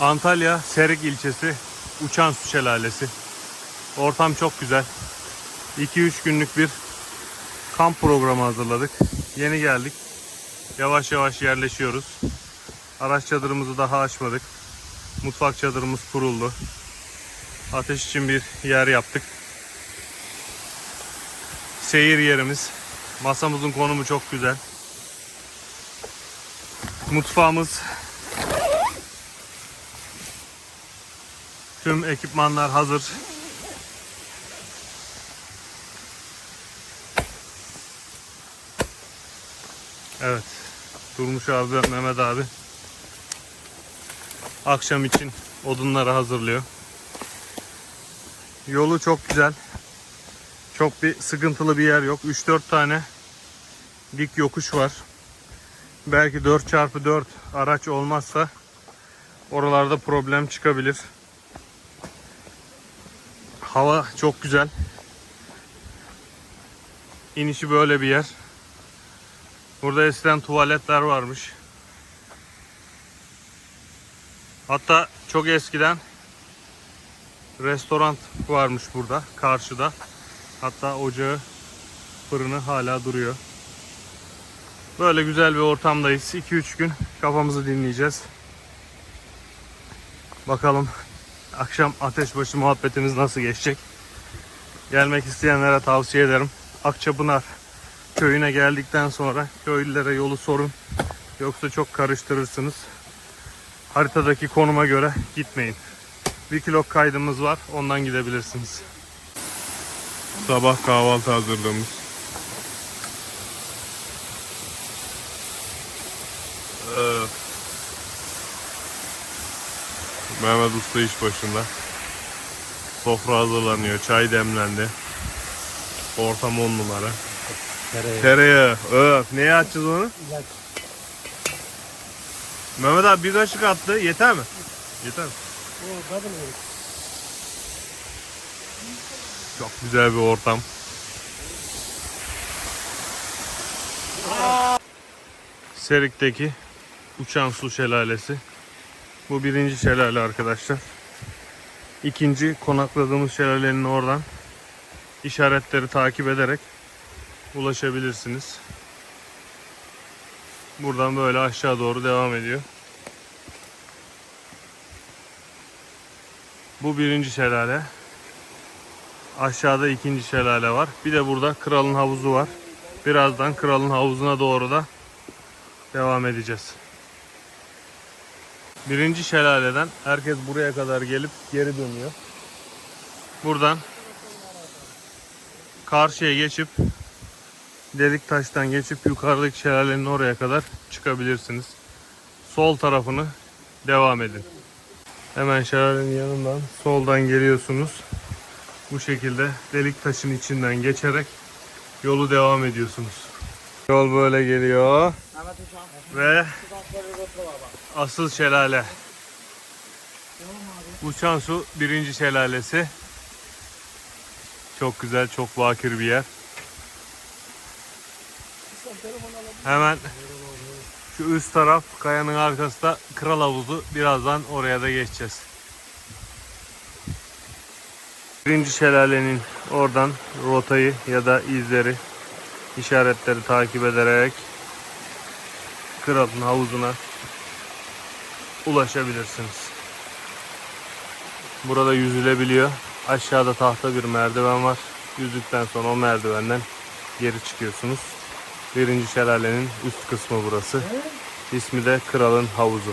Antalya Serik ilçesi Uçan Su Şelalesi. Ortam çok güzel. 2-3 günlük bir kamp programı hazırladık. Yeni geldik. Yavaş yavaş yerleşiyoruz. Araç çadırımızı daha açmadık. Mutfak çadırımız kuruldu. Ateş için bir yer yaptık. Seyir yerimiz. Masamızın konumu çok güzel. Mutfağımız Tüm ekipmanlar hazır. Evet. Durmuş abi, Mehmet abi. Akşam için odunları hazırlıyor. Yolu çok güzel. Çok bir sıkıntılı bir yer yok. 3-4 tane dik yokuş var. Belki 4x4 araç olmazsa oralarda problem çıkabilir. Hava çok güzel. İnişi böyle bir yer. Burada eskiden tuvaletler varmış. Hatta çok eskiden restoran varmış burada karşıda. Hatta ocağı, fırını hala duruyor. Böyle güzel bir ortamdayız. 2-3 gün kafamızı dinleyeceğiz. Bakalım akşam ateşbaşı muhabbetimiz nasıl geçecek? Gelmek isteyenlere tavsiye ederim. Akçapınar köyüne geldikten sonra köylülere yolu sorun. Yoksa çok karıştırırsınız. Haritadaki konuma göre gitmeyin. Bir kilo kaydımız var. Ondan gidebilirsiniz. Sabah kahvaltı hazırlamış. Mehmet Usta iş başında. Sofra hazırlanıyor. Çay demlendi. Ortam on numara. Tereyağı. Tereyağı. Öf. Neye atacağız onu? Mehmet abi bir kaşık attı. Yeter mi? Yeter mi? Çok güzel bir ortam. Serik'teki Uçan Su Şelalesi. Bu birinci şelale arkadaşlar. İkinci konakladığımız şelalenin oradan işaretleri takip ederek ulaşabilirsiniz. Buradan böyle aşağı doğru devam ediyor. Bu birinci şelale. Aşağıda ikinci şelale var. Bir de burada kralın havuzu var. Birazdan kralın havuzuna doğru da devam edeceğiz. Birinci şelaleden herkes buraya kadar gelip geri dönüyor. Buradan karşıya geçip delik taştan geçip yukarıdaki şelalenin oraya kadar çıkabilirsiniz. Sol tarafını devam edin. Hemen şelalenin yanından soldan geliyorsunuz. Bu şekilde delik taşın içinden geçerek yolu devam ediyorsunuz. Yol böyle geliyor. Ve asıl şelale. Uçan su birinci şelalesi. Çok güzel, çok bakir bir yer. Hemen şu üst taraf kayanın arkası da kral havuzu. Birazdan oraya da geçeceğiz. Birinci şelalenin oradan rotayı ya da izleri işaretleri takip ederek kralın havuzuna ulaşabilirsiniz. Burada yüzülebiliyor. Aşağıda tahta bir merdiven var. Yüzdükten sonra o merdivenden geri çıkıyorsunuz. Birinci şelalenin üst kısmı burası. İsmi de Kralın Havuzu.